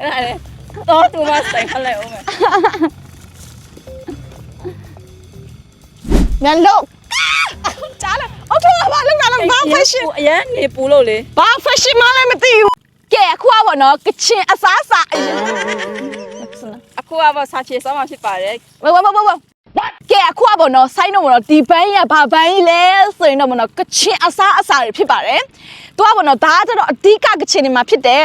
အဲ့ဒါလေတော့သူမဆိုင်ခလဲအောင်မယ်ညလုံးကြားလဲအော်တော့ဘာလဲငါလည်းဘာ fashion အရန်နေပူလို့လေဘာ fashion မလဲမသိဘူးကဲအခုကဘောနော်ကချင်အစားအစာအရင်အခုကတော့စာဖြေစောင်းမှဖြစ်ပါတယ်ဝဝဝဝကဲအခုကဘောနော်ဆိုင်းတော့ဘောနော်ဒီဘန်းရဘာဘန်းကြီးလဲဆိုရင်တော့ဘောနော်ကချင်အစားအစာတွေဖြစ်ပါတယ်သူကဘောနော်ဒါကကျတော့အဓိကကချင်တွေမှာဖြစ်တဲ့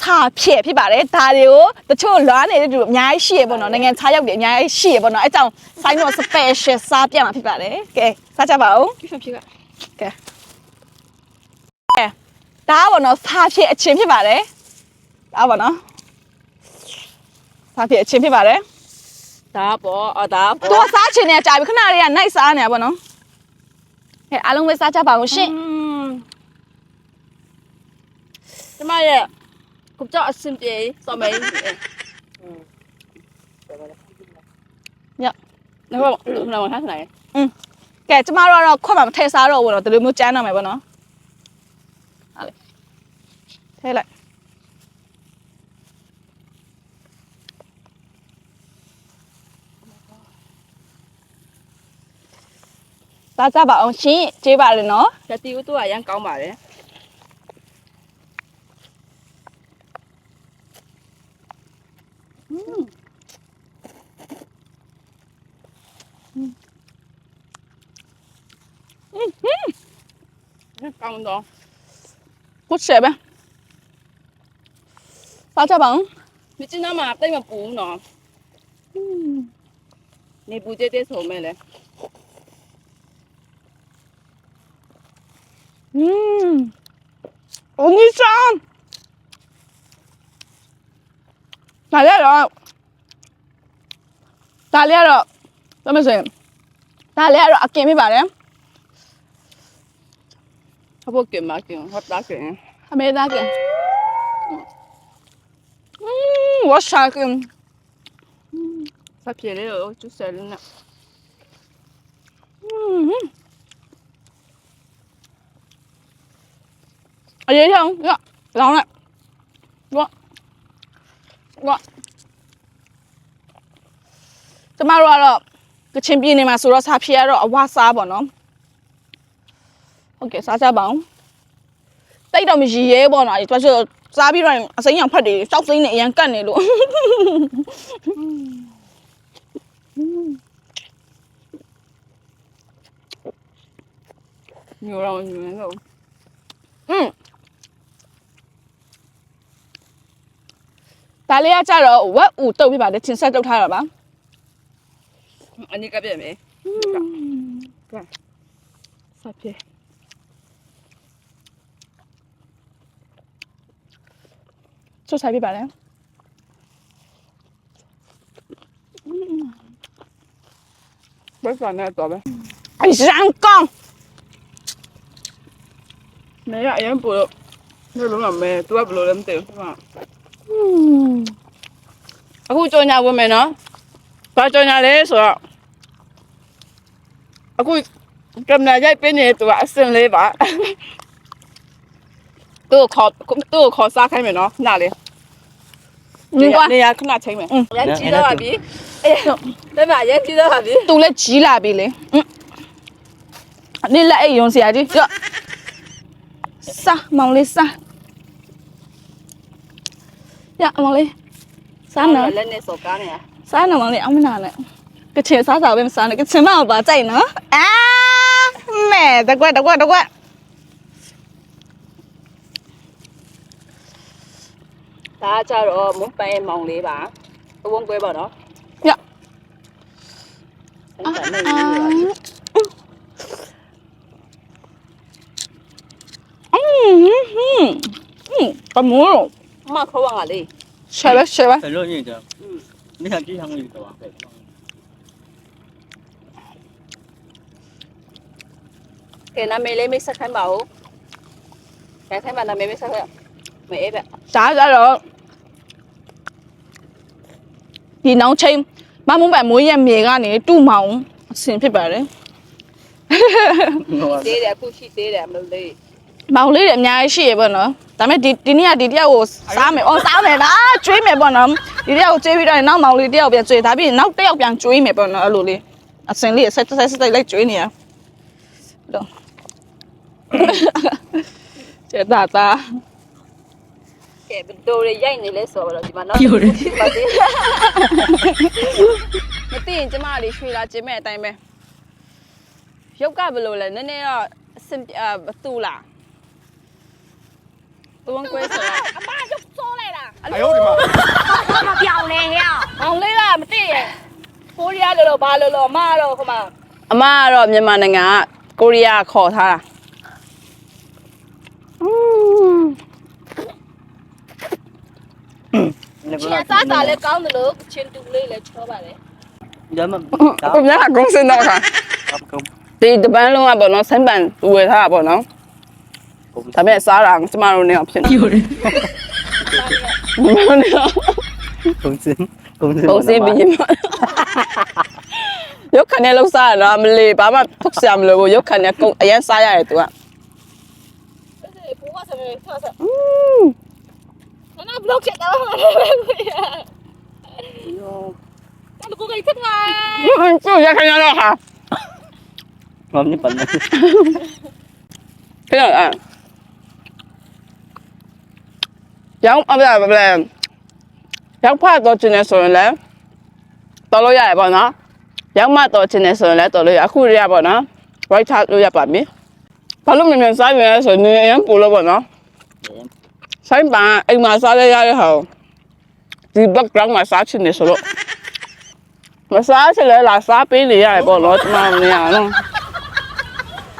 စာဖြည့်ဖြစ်ပါတယ်ဒါတွေကိုတချို့လွားနေတဲ့သူအများကြီးရှိရပေါ့နော်နိုင်ငံခြားရောက်တွေအများကြီးရှိရပေါ့နော်အဲကြောင့်ဆိုင်းတော့ special စားပြမှာဖြစ်ပါတယ်ကဲစားကြပါဦးဖြစ်ဖြစ်ကကဲကဲဒါကဘောနော်စာဖြည့်အချင်းဖြစ်ပါတယ်ဒါဘောနော်စာဖြည့်အချင်းဖြစ်ပါတယ်ဒါပေါ့အော်ဒါသူပေါ့ကစားချင်နေတာကြာပြီခဏလေးကနိုင်စားနေတာပေါ့နော်ဟဲ့အားလုံးပဲစားကြပါဦးရှင်ကျမရဲ့ ခုကြောက်အဆင်ပြေစော်မေးညနောက်တော့နောက်ထားနိုင်ကဲကျမတို့ကတော့ခွက်မှာမထည့်စားတော့ဘူးတော့ဒီလိုမျိုးကျန်းတော့မယ်ပေါ့နော်ဟာလေထည့်လိုက်စားကြပါအောင်ရှင်ကျေးပါလေနော်တတိဦးတို့ကရန်ကောင်းပါတယ် ကောင်းတော့ကိုချက်ပဲပါကြပါဦးမြစ်ချင်းသားမှာတိတ်မပူဘူးနော်နေပူကျတဲ့ဆိုမဲ့လေอืมโอ้นี่จังဒါလည်းတော့ဒါလည်းတော့ ဒါမှဆိုရင်ဒါလည်းအဲ့တော့အကင်ဖြစ်ပါတယ်ဟဘောကင်မကင်ဟတ်တာကင်အမေသားကင်อืมဝါရှာကင်စပ်ပြေလေးကိုကျူဆယ်နဲ့အရေးဆုံးကလောင်းလိုက်ကွကွကျမတို့ကတော့ ကချင်ပြည်နယ်မှာဆိုတော့စားဖြေရတော့အဝစားပေါ့နော်ဟုတ်ကဲ့စားကြပါအောင်တိတ်တော့မရည်ရဲပေါ့နော်ဒီတော့ဆိုစားပြီးတော့အစိမ်းရောင်ဖတ်တွေစောက်စိမ်းနဲ့အရန်ကတ်နေလို့ညိုတော့ညိုနေတော့อืมဒါလေးကကြတော့ဝက်ဦးတုတ်ပြပါတယ်ချင်းဆက်တုတ်ထားတာပါ အနိကပြည့်မယ်ကစပြေစွတ်ဆိုင်ပြပါတယ်ဘယ်ကနေတော့ပဲအရန်ကောင်းနေရအရင်ပူလို့ဒီလိုမှမဲသူကဘယ်လိုလဲမသိဘူးဟာอืมအခုကြောညာဝင်မယ်နော်ဘာကြောညာလဲဆိုတော့ အခုကင်မရာရိုက်ပေးနေသူကအစင်လေးပါသူ့ခေါ်သူ့ခေါ်စားခိုင်းမယ်နော်ခဏလေးနင်ကနေရခဏချိန်မယ်ရန်ကြီးတော့ပါပြီအေးတမရန်ကြီးတော့ပါပြီသူလည်းကြီးလာပြီလေနင်လည်းအိမ်ရုံဆရာကြီးကြော့စားမောင်လေးစားရမောင်လေးစားနော်လည်းနေစောကားနေစားနော်မောင်လေးအမနာနဲ့ ကချင်စားစားပဲမစားနဲ့ကချင်မအောင်ပါကြိုက်နော်အာမဲတကွက်တကွက်တကွက် ဒါကကြတော့မွန်းပန်းရဲ့မောင်လေးပါအဝန်းကွဲပါနော် ရ အဲ့ဒါနဲ့ရေးရပါပြီ อืมอืมอืมကမိုး အမခေါ်ပါငါလေး ရှယ်ပဲရှယ်ပဲ 很热闹的， อืม 你看这场里头啊， ကဲနာမည်လေးမိတ်ဆက်ခိုင်းပါဦးခိုင်းခိုင်းပါနာမည်မိတ်ဆက်ခိုင်းမအေးပဲဒါကြတော့ဒီနောက်ချင်းမမုံပန်မိုးရက်မြေကနေတူမောင်အဆင်ဖြစ်ပါတယ်သေးတယ်အခုရှိသေးတယ်မလို့လေးမောင်လေးတွေအများကြီးရှိရပေါ့နော်ဒါပေမဲ့ဒီဒီနေ့ကဒီတယောက်ကိုစားမယ်အော်စားမယ်လားကျွေးမယ်ပေါ့နော်ဒီတယောက်ကိုကျွေးပြီးတော့နောက်မောင်လေးတယောက်ပြန်ကျွေးဒါပြီးရင်နောက်တယောက်ပြန်ကျွေးမယ်ပေါ့နော်အဲ့လိုလေးအစင်လေးဆက်ဆက်ဆက်လိုက်ကျွေးနေရတော့ ကျတာတာ ကဲဘယ်လိုတွေရိုက်နေလဲဆိုတော့ဒီမှာနော်ပြိုတယ်ပါသေး မသိရင်ကျမလေးရွှေလာကျင်းမဲ့အတိုင်းပဲရုပ်ကဘယ်လိုလဲနည်းနည်းတော့အစင်အာဘသူလားသူဝန်ကွဲဆိုတော့အမရုပ်စိုးလိုက်တာ 哎呦我的妈！ မပြောင်းနေဟဲ့ မောင်လေးလားမသိရဲ့ ကိုရီးယားလိုလိုဘာလိုလိုအမကတော့ခမ အမကတော့မြန်မာနိုင်ငံကကိုရီးယားခေါ်ထားတာ ချင်းစားတာလည်းကောင်းတယ်လို့ချင်းတူလေးလည်းချောပါတယ်ဒါမှဒါကိုများကုန်းစင်းတော့ခါဒီတပန်းလုံးကပေါ့နော်ဆိုင်ပန်ဝယ်ထားတာပေါ့နော်ဒါပေမဲ့စားတာကျမတို့နေအောင်ဖြစ်နေတယ်မနေတော့ကုန်းစင်းကုန်းစင်းကုန်းစင်းပြီးရင်ရုပ်ခနဲ့လောက်စားရတာမလေးဘာမှထုတ်စရာမလိုဘူးရုပ်ခနဲ့အရင်စားရတယ် तू ကဘိုးကဆက်နေဆက်ဆက် blokje dalam ya. Kalau kau ikut lah. Lucu ya kayaknya lah. Mam ni pandai. Kenal ah. Yang apa lah apa lah. Yang pas tu jenis soalan lah. Tolong ya apa nak. Yang mat tu jenis soalan lah tolong ya. Aku dia apa nak. Baik cakap lu ya pak mi. Kalau memang saya sebenarnya pulau apa nak. ဆိုင်ပန်အိမ်မှာစားရရတဲ့ဟာဒီ background မှာစားချင်နေဆိုတော့မစားချင်လဲလားစားပေးနေရတယ်ပေါ့နော်ဒီမှာမရနော်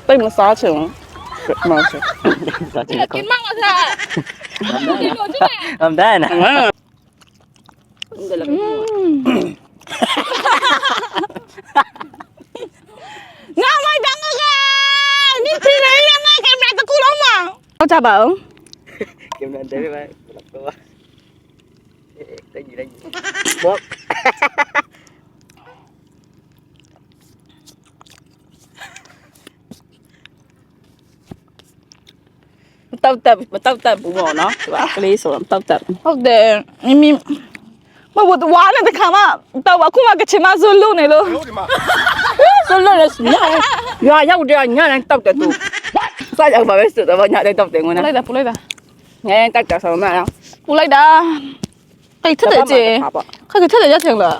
တိတ်မစားချင်ဘူးမစားချင်ဘူးမစားချင်ဘူးအမ်ဒန်အမ်ဒန်ငါမိုက်တမ်းကနိတိရေရမကင်မတကူလုံးမဟုတ်ကြပါဘူး Dengan dari mana? Belak bawah. Lagi lagi. Bob. Tahu tak? Tahu tak bunga, no? Coba kali so, tahu tak? Tahu deh. Ini မဟုတ်ဘူးဝါနဲ့တခါမှတော့အခုမှကချင်မဆိုလုံနေလို့ဆိုလုံနေစညာရွာရောက်တဲ့ညတိုင်းတောက်တဲ့သူစားရောက်ပါပဲဆိုတော့ညတိုင်းတောက်တယ်ငွန်းလိုက်တာပူလိုက်တာ ငယ်တက်ကြဆောင်းမလားပူလိုက်တာတိတ်ထက်တယ်ကျေခက်ခက်ထက်တယ်ရချင်လား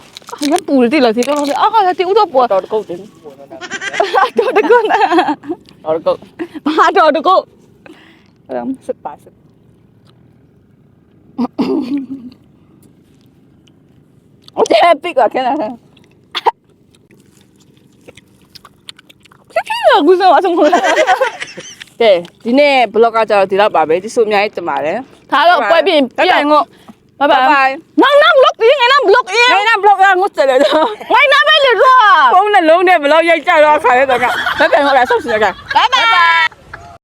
ရပူတယ်တိလားဒီတော့အာဟာတိဦးတော့ပေါ်တော့ကုတ်တယ်တော့တကုတ်တော့ကုတ်ဘာတော့တကုတ်အဲ့စစ်ပါစစ် ကဲဒီနေ့ blog ကကြတော့ဒီလောက်ပါပဲဒီဆိုအများကြီးတင်ပါတယ် ထားတော့ပွဲပြင်ပြန်ငုတ်ဘဘ bye နောက်နောက် block ရင်းငါနောက် block ရင်းနေနာ blog ကငုတ်တယ်လို့ဝိုင်းနာပဲလေရော ဖုန်းနဲ့လုံးနဲ့ blog ရိုက်ကြတော့အခါလဲတော့ကဘယ်ပြန်ဟောတာဆောက်စီရက bye bye